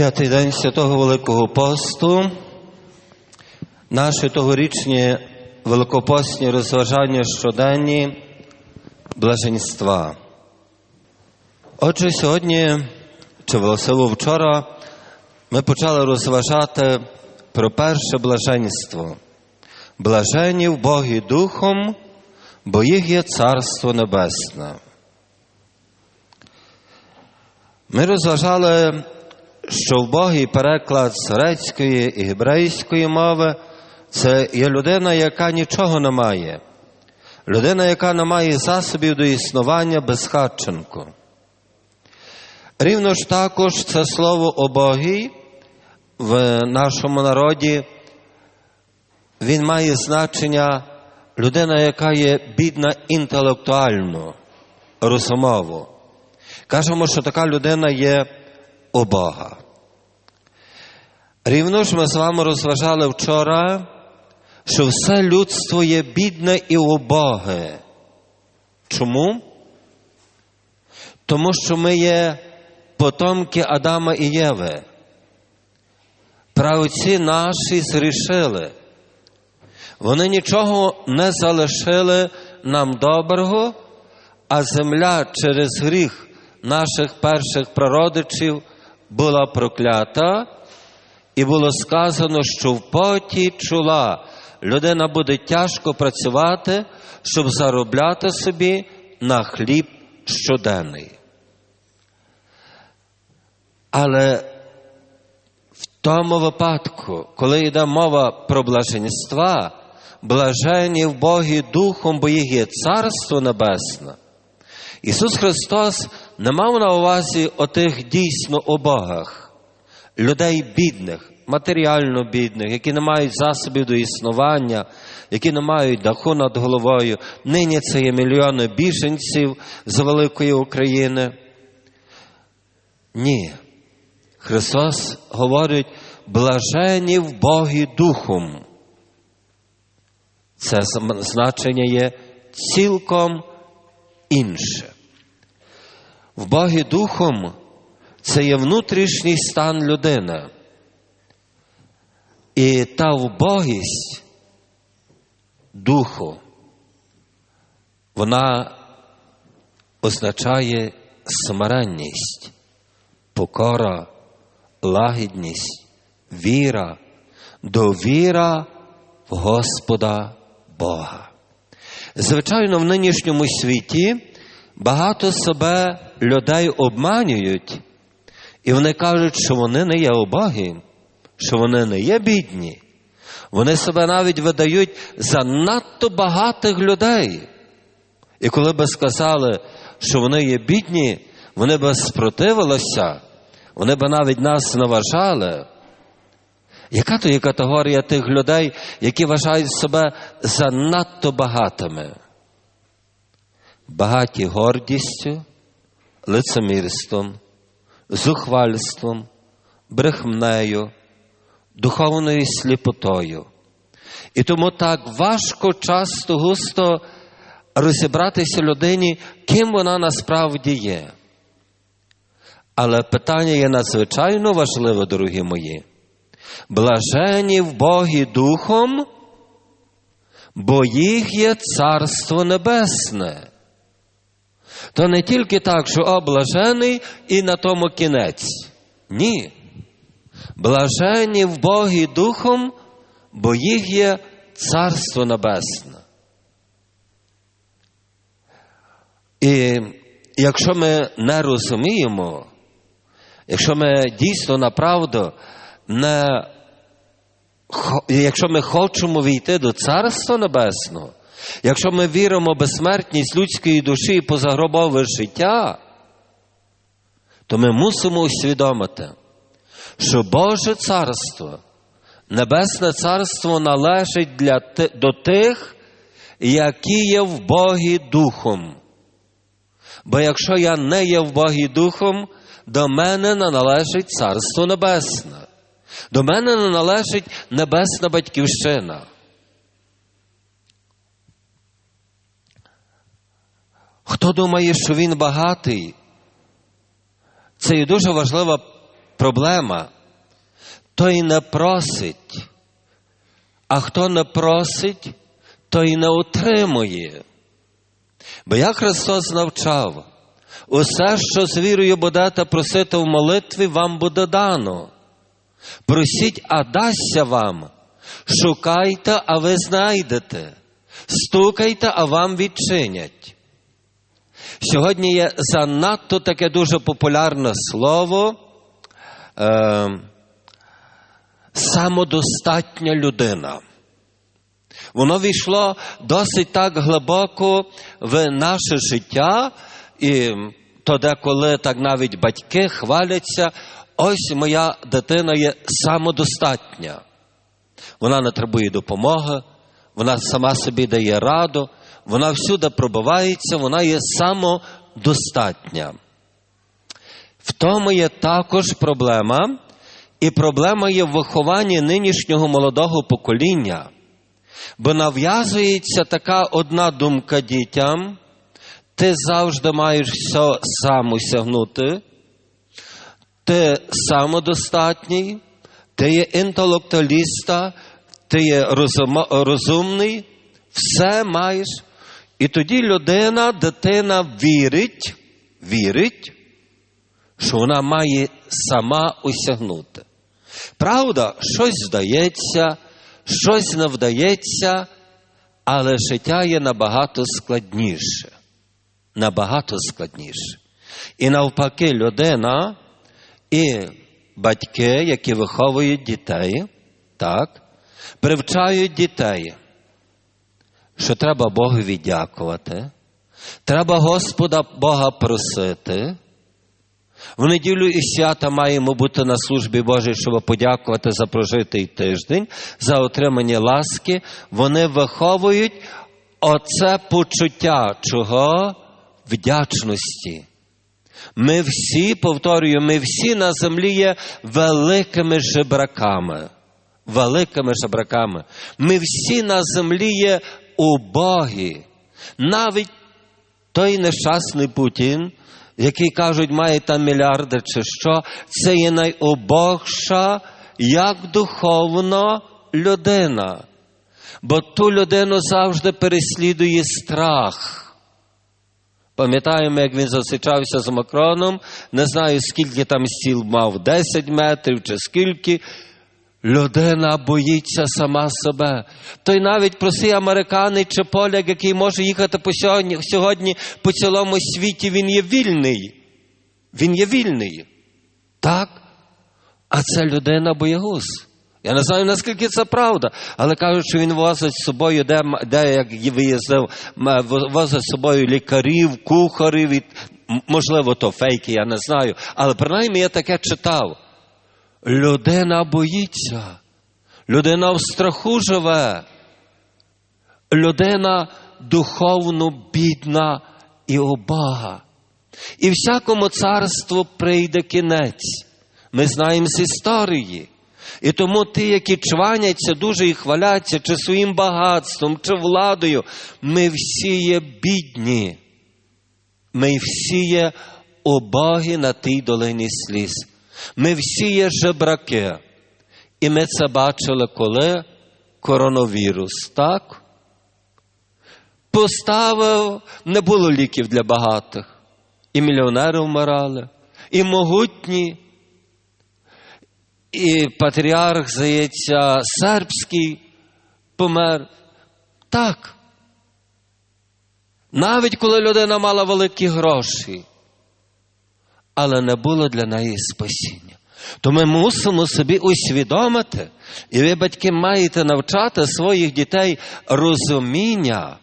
П'ятий день святого Великого посту. Наші тогорічні великопостні розважання щоденні блаженства. Отже, сьогодні, чи власиво вчора, ми почали розважати про перше блаженство. Блажені в Богі Духом, бо їх є Царство Небесне. Ми розважали, що в Богі переклад з грецької і гебрейської мови це є людина, яка нічого не має. Людина, яка не має засобів до існування безхатченку. Рівно ж також це слово обогій в нашому народі, він має значення людина, яка є бідна інтелектуально, розумово. Кажемо, що така людина є убога. Рівно ж ми з вами розважали вчора, що все людство є бідне і убоге. Чому? Тому що ми є потомки Адама і Єви. Правоці наші зрішили. Вони нічого не залишили нам доброго, а земля через гріх наших перших прародичів була проклята, і було сказано, що в поті чула людина буде тяжко працювати, щоб заробляти собі на хліб щоденний. Але в тому випадку, коли йде мова про блаженства, блажені в Богі Духом, бо їх є Царство Небесне, Ісус Христос не мав на увазі отих дійсно убогих, людей бідних, матеріально бідних, які не мають засобів до існування, які не мають даху над головою. Нині це є мільйони біженців з великої України. Ні. Христос говорить, блажені в Богі Духом. Це значення є цілком інше. В Богі Духом це є внутрішній стан людини. І та вбогість духу, вона означає смиренність, покора, лагідність, віра, довіра в Господа Бога. Звичайно, в нинішньому світі багато себе людей обманюють, і вони кажуть, що вони не є убогі, що вони не є бідні. Вони себе навіть видають за надто багатих людей. І коли би сказали, що вони є бідні, вони би спротивилися, вони би навіть нас наважали. Яка то є категорія тих людей, які вважають себе занадто багатими? Багаті гордістю, лицемірством, зухвальством, брехмнею, духовною сліпотою. І тому так важко, часто, густо розібратися людині, ким вона насправді є. Але питання є надзвичайно важливе, дорогі мої. Блажені в Богі Духом, бо їх є Царство Небесне. То не тільки так, що о, блажений і на тому кінець. Ні. Блажені в Богі Духом, бо їх є Царство Небесне. І якщо ми не розуміємо, якщо ми дійсно направду не, якщо ми хочемо війти до Царства Небесного, якщо ми віримо в безсмертність людської душі і позагробове життя, то ми мусимо усвідомити, що Боже Царство, Небесне Царство належить для, до тих, які є в Богі Духом. Бо якщо я не є в Богі Духом, до мене не належить Царство Небесне. До мене не належить небесна батьківщина. Хто думає, що він багатий, це є дуже важлива проблема. Той не просить, а хто не просить, той не отримує. Бо як Христос навчав, усе, що з вірою будете просити в молитві, вам буде дано. Просіть, а дасться вам. Шукайте, а ви знайдете. Стукайте, а вам відчинять. Сьогодні є занадто таке дуже популярне слово е, самодостатня людина. Воно війшло досить так глибоко в наше життя, і то деколи так навіть батьки хваляться, ось моя дитина є самодостатня. Вона не требує допомоги, вона сама собі дає раду, вона всюди пробивається, вона є самодостатня. В тому є також проблема, і проблема є в вихованні нинішнього молодого покоління. Бо нав'язується така одна думка дітям, ти завжди маєш все сам осягнути, ти самодостатній, ти є інтелектуаліста, ти є розум, розумний, все маєш. І тоді людина, дитина вірить, вірить, що вона має сама осягнути. Правда, щось здається, щось не вдається, але життя є набагато складніше. Набагато складніше. І навпаки, людина і батьки, які виховують дітей, так, привчають дітей, що треба Богові дякувати, треба Господа Бога просити. В неділю і свята маємо бути на службі Божій, щоб подякувати за прожитий тиждень, за отримання ласки. Вони виховують оце почуття чого? Вдячності. Ми всі, повторюю, ми всі на землі є великими жебраками. Великими жебраками. Ми всі на землі є убогі. Навіть той нещасний Путін, який кажуть, має там мільярди чи що, це є найубогша, як духовна людина. Бо ту людину завжди переслідує страх. Пам'ятаємо, як він зустрічався з Макроном, не знаю, скільки там стіл мав, 10 метрів чи скільки. Людина боїться сама себе. Той навіть простий американець чи поляк, який може їхати по сьогодні, сьогодні по цілому світі, він є вільний. Він є вільний. Так? А це людина боягуз. Я не знаю, наскільки це правда, але кажуть, що він возить з собою, де, де як виїздив, возить з собою лікарів, кухарів, і, можливо, то фейки, я не знаю. Але принаймні я таке читав. Людина боїться, людина в страху живе, людина духовно бідна і обага. І всякому царству прийде кінець. Ми знаємо з історії. І тому ті, які чваняться дуже і хваляться, чи своїм багатством, чи владою, ми всі є бідні. Ми всі є обогі на тій долині сліз. Ми всі є жебраки. І ми це бачили, коли коронавірус, так? Поставив, не було ліків для багатих. І мільйонери вмирали, і могутні, і патріарх, здається, сербський помер. Так. Навіть коли людина мала великі гроші, але не було для неї спасіння. То ми мусимо собі усвідомити, і ви, батьки, маєте навчати своїх дітей розуміння.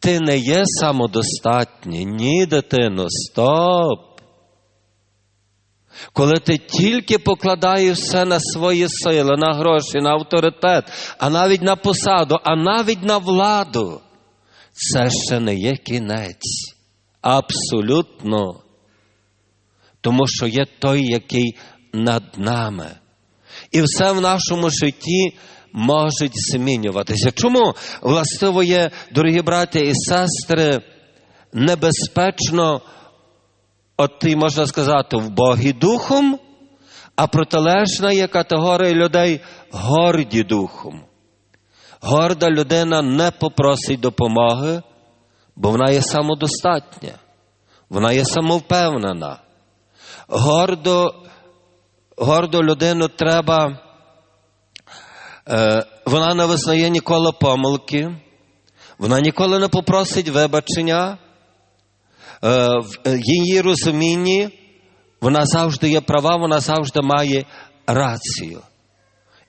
Ти не є самодостатній. Ні, дитино, стоп. Коли ти тільки покладаєш все на свої сили, на гроші, на авторитет, а навіть на посаду, а навіть на владу, це ще не є кінець. Абсолютно. Тому що є той, який над нами. І все в нашому житті може змінюватися. Чому властиво є, дорогі браття і сестри, небезпечно, от ти можна сказати, в Богі духом, А протилежна є категорія людей горді духом. Горда людина не попросить допомоги, бо вона є самодостатня, вона є самовпевнена. Гордо, гордо людину треба, е, вона не визнає ніколи помилки, вона ніколи не попросить вибачення. Е, в її розумінні вона завжди є права, вона завжди має рацію.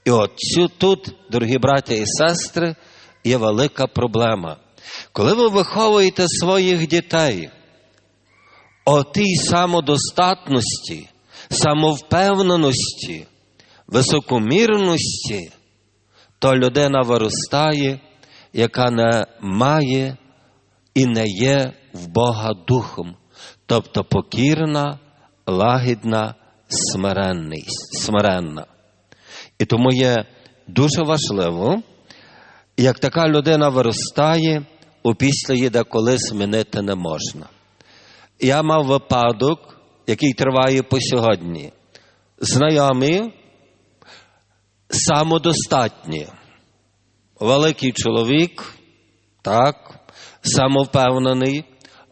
І от цю, тут, дорогі браття і сестри, є велика проблема. Коли ви виховуєте своїх дітей о тій самодостатності, самовпевненості, високомірності, то людина виростає, яка не має і не є в Бога духом, тобто покірна, лагідна, смиренна. І тому є дуже важливо, як така людина виростає, опісля її деколи змінити не можна. Я мав випадок, який триває по сьогодні. Знайомі, самодостатні, великий чоловік, так, самовпевнений,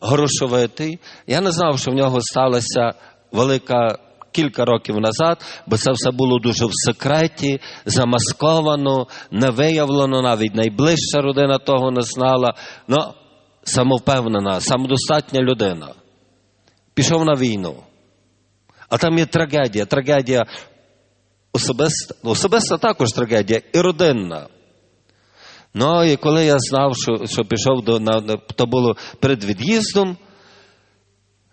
грошовитий. Я не знав, що в нього сталася велика кілька років назад, бо це все було дуже в секреті, замасковано, не виявлено, навіть найближча родина того не знала. Ну, самовпевнена, самодостатня людина. Пішов на війну. А там є трагедія. Трагедія особиста, особиста також трагедія і родинна. Ну, і коли я знав, що що пішов до на, то було перед від'їздом,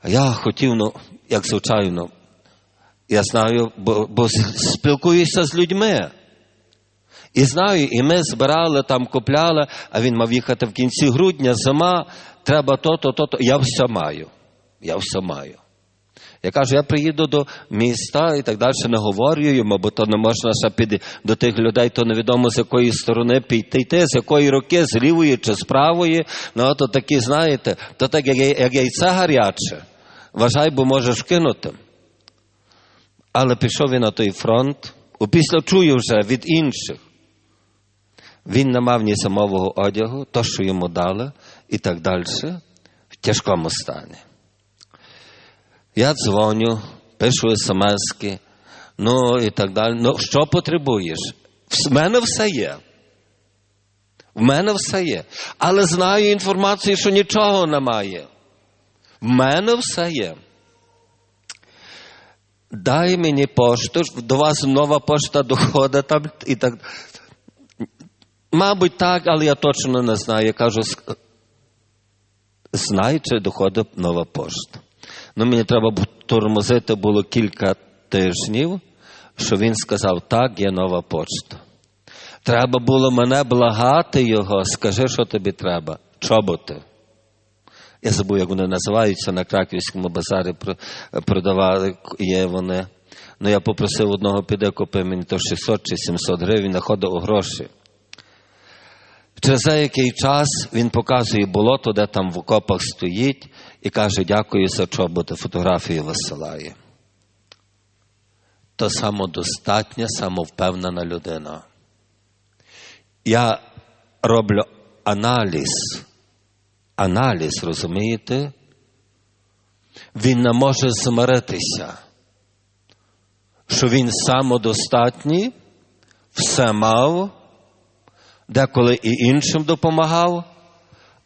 я хотів, ну, як звичайно, я знаю, бо, бо спілкуюся з людьми. І знаю, і ми збирали там, купляли, а він мав їхати в кінці грудня, зима, треба то-то, то-то. Я все маю. Я все маю. Я кажу, я приїду до міста і так далі не говорю йому, бо то не можна ще піти до тих людей, то невідомо з якої сторони піти, йти, з якої руки, з лівої чи з правої. Ну, то такі, знаєте, то так, як, як яйце гаряче. Вважай, бо можеш кинути. Але пішов він на той фронт, опісля чую вже від інших. Він не мав ні самового одягу, то, що йому дали, і так далі, в тяжкому стані. Я дзвоню, пишу смски, ну і так далі. Ну, що потребуєш? В мене все є. В мене все є. Але знаю інформацію, що нічого немає. В мене все є. Дай мені пошту, до вас нова пошта доходить там і так. Мабуть, так, але я точно не знаю. Я кажу, знаю, чи доходить нова пошта. Ну, мені треба тормозити було кілька тижнів, що він сказав, так, є нова почта. Треба було мене благати його, скажи, що тобі треба. Чоботи. Я забув, як вони називаються на Краківському базарі продавали є вони. Ну я попросив одного піде, купи мені то 600 чи 700 гривень, знаходив гроші. Через деякий час він показує болото, де там в окопах стоїть, і каже, дякую за чоботи, фотографію висилає. То самодостатня, самовпевнена людина. Я роблю аналіз. Аналіз, розумієте? Він не може змиритися, що він самодостатній, все мав, деколи і іншим допомагав,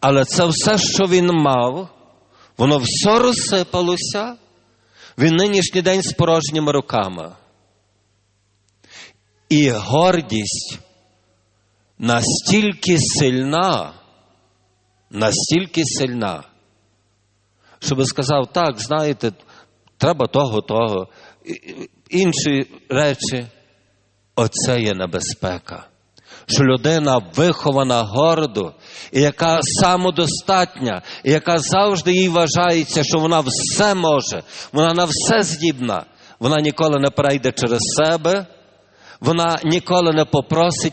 але це все, що він мав, воно все розсипалося, він нинішній день з порожніми руками. І гордість настільки сильна, настільки сильна, щоб сказав, так, знаєте, треба того, того, інші речі, оце є небезпека. Що людина вихована гордо, і яка самодостатня, і яка завжди їй вважається, що вона все може, вона на все здібна, вона ніколи не перейде через себе, вона ніколи не попросить,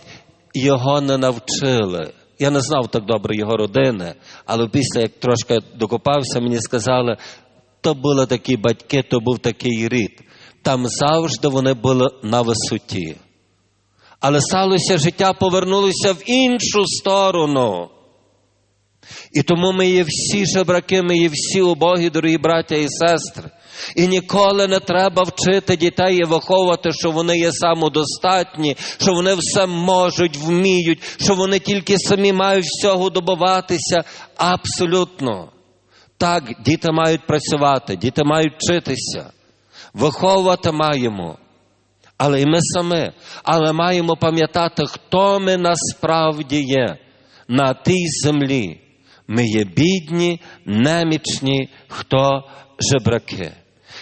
його не навчили. Я не знав так добре його родини, але після як трошки докопався, мені сказали, то були такі батьки, то був такий рід. там завжди вони були на висоті. Але сталося життя, повернулося в іншу сторону. І тому ми є всі жебраки, ми є всі убогі, дорогі браття і сестри. І ніколи не треба вчити дітей і виховувати, що вони є самодостатні, що вони все можуть, вміють, що вони тільки самі мають всього добуватися. Абсолютно. Так, діти мають працювати, діти мають вчитися, виховувати маємо. Але і ми самі, але маємо пам'ятати, хто ми насправді є на тій землі. Ми є бідні, немічні, хто жебраки.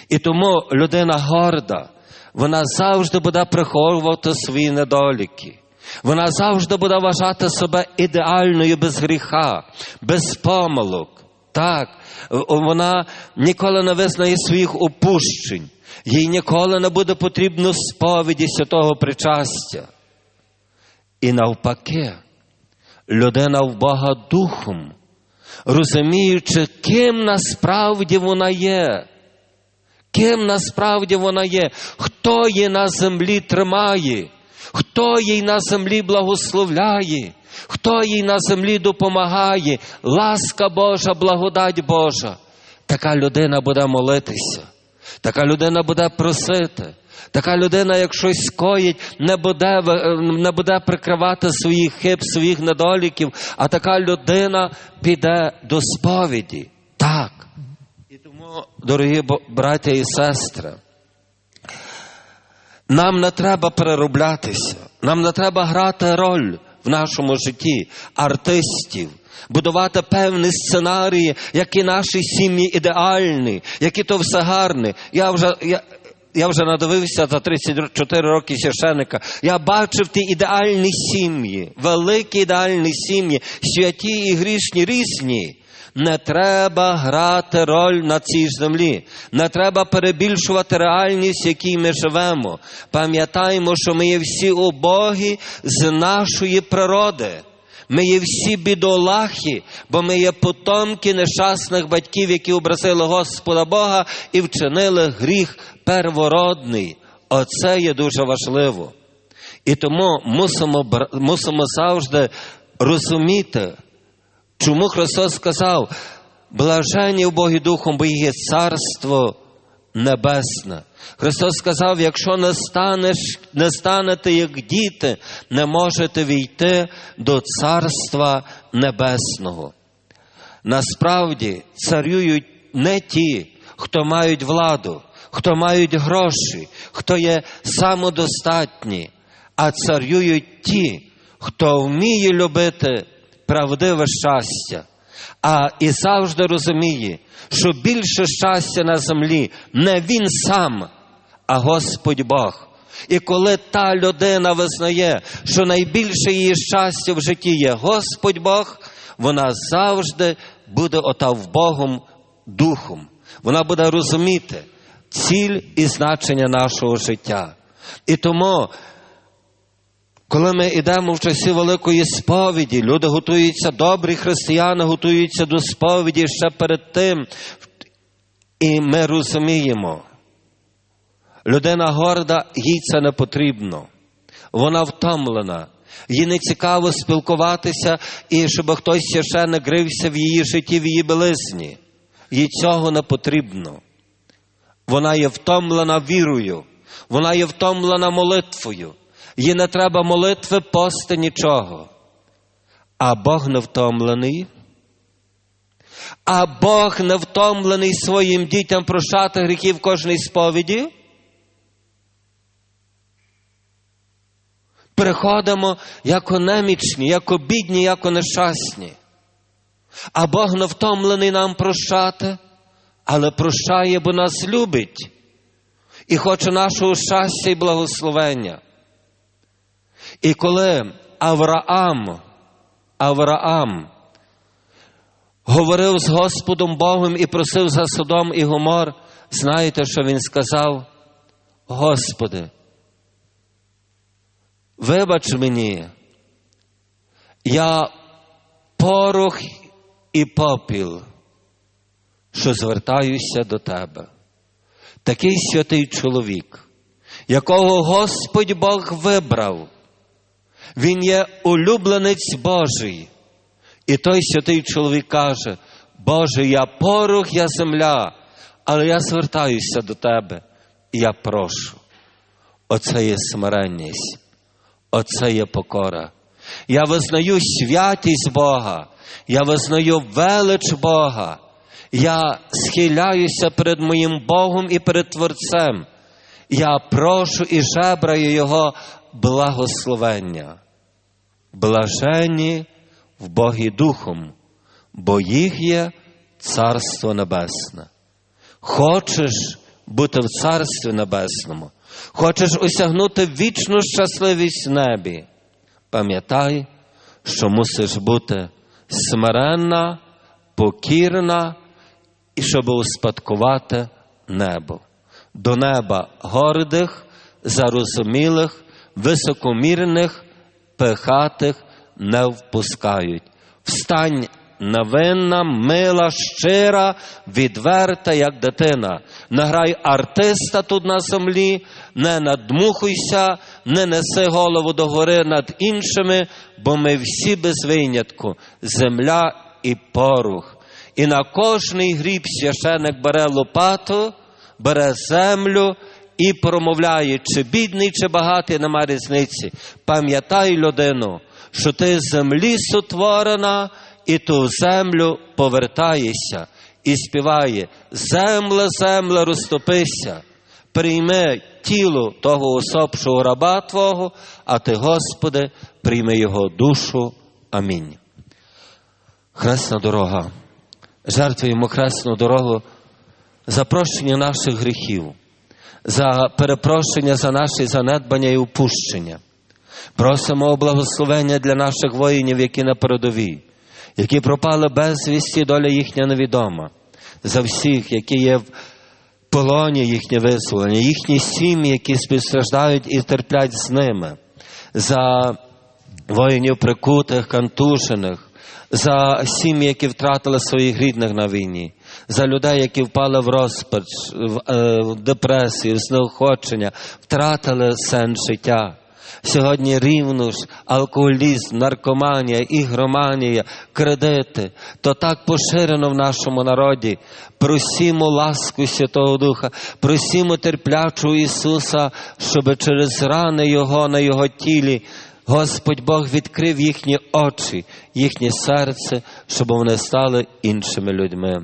І тому людина горда, вона завжди буде приховувати свої недоліки. Вона завжди буде вважати себе ідеальною без гріха, без помилок. Так, вона ніколи не визнає своїх опущень, їй ніколи не буде потрібно сповіді святого причастя. І навпаки, людина в Бога духом, розуміючи, ким насправді вона є, ким насправді вона є, хто її на землі тримає, хто їй на землі благословляє, хто їй на землі допомагає, ласка Божа, благодать Божа. Така людина буде молитися, така людина буде просити. Така людина, як щось скоїть, не буде, не буде прикривати своїх хиб, своїх недоліків, а така людина піде до сповіді. Так. І тому, дорогі браття і сестри, нам не треба перероблятися, нам не треба грати роль в нашому житті артистів, будувати певні сценарії, які наші сім'ї ідеальні, які то все гарне. Я вже. Я, я вже надивився за 34 роки священика. Я бачив ті ідеальні сім'ї, великі ідеальні сім'ї, святі і грішні різні. Не треба грати роль на цій землі, не треба перебільшувати реальність, в якій ми живемо. Пам'ятаємо, що ми є всі убогі з нашої природи. Ми є всі бідолахи, бо ми є потомки нещасних батьків, які образили Господа Бога і вчинили гріх первородний. Оце є дуже важливо. І тому мусимо, мусимо завжди розуміти, чому Христос сказав, блажені в Богі Духом, бо є царство небесне. Христос сказав: якщо не станеш, не станете як діти, не можете війти до Царства Небесного. Насправді царюють не ті, хто мають владу, хто мають гроші, хто є самодостатні, а царюють ті, хто вміє любити правдиве щастя, а і завжди розуміє, що більше щастя на землі не він сам, а Господь Бог. І коли та людина визнає, що найбільше її щастя в житті є Господь Бог, вона завжди буде отав Богом духом. Вона буде розуміти ціль і значення нашого життя. І тому, коли ми йдемо в часі великої сповіді, люди готуються, добрі християни готуються до сповіді ще перед тим. І ми розуміємо, людина горда, їй це не потрібно. Вона втомлена. Їй не цікаво спілкуватися і щоб хтось ще не грився в її житті, в її белизні. Їй цього не потрібно. Вона є втомлена вірою, вона є втомлена молитвою. Їй не треба молитви, пости нічого. А Бог не втомлений. А Бог не втомлений своїм дітям прощати гріхів кожній сповіді. Приходимо як немічні, як бідні, як нещасні. А Бог не втомлений нам прощати, але прощає, бо нас любить і хоче нашого щастя і благословення. І коли Авраам, Авраам говорив з Господом Богом і просив за Содом і Гомор, знаєте, що він сказав? Господи, вибач мені, я порох і попіл, що звертаюся до Тебе. такий святий чоловік, якого Господь Бог вибрав. Він є улюбленець Божий. І той святий чоловік каже, Боже, я порох, я земля, але я звертаюся до Тебе і я прошу. Оце є смиренність, оце є покора. Я визнаю святість Бога, я визнаю велич Бога. Я схиляюся перед моїм Богом і перед Творцем. Я прошу і жебраю Його благословення. Блажені в Богі Духом, бо їх є Царство Небесне. Хочеш бути в Царстві Небесному, хочеш осягнути вічну щасливість в небі. Пам'ятай, що мусиш бути смиренна, покірна і щоб успадкувати небо. До неба гордих, зарозумілих, високомірних, пихатих не впускають. Встань невинна, мила, щира, відверта, як дитина. Не грай артиста тут на землі, не надмухуйся, не неси голову догори над іншими, бо ми всі без винятку, земля і порух. І на кожний гріб священик бере лопату, бере землю і промовляє, чи бідний, чи багатий, нема різниці. Пам'ятай людину, що ти з землі сотворена, і ту землю повертаєшся і співає: Земле, земле, розтопися, прийми тіло того особшого раба Твого, а ти, Господи, прийми його душу. Амінь. Хресна дорога. Жертвуємо хресну дорогу за прощення наших гріхів, за перепрошення за наші занедбання і упущення. Просимо благословення для наших воїнів, які на передовій, які пропали безвісті, доля їхня невідома, за всіх, які є в полоні їхнє визволення, їхні сім'ї, які співстраждають і терплять з ними, за воїнів прикутих, кантушених, за сім'ї, які втратили своїх рідних на війні, за людей, які впали в розпач, в, е, в депресію, в знеохочення, втратили сенс життя. Сьогодні рівно ж алкоголізм, наркоманія, ігроманія, кредити, то так поширено в нашому народі. Просімо ласку Святого Духа, просімо терплячого Ісуса, щоб через рани Його на Його тілі Господь Бог відкрив їхні очі, їхнє серце, щоб вони стали іншими людьми.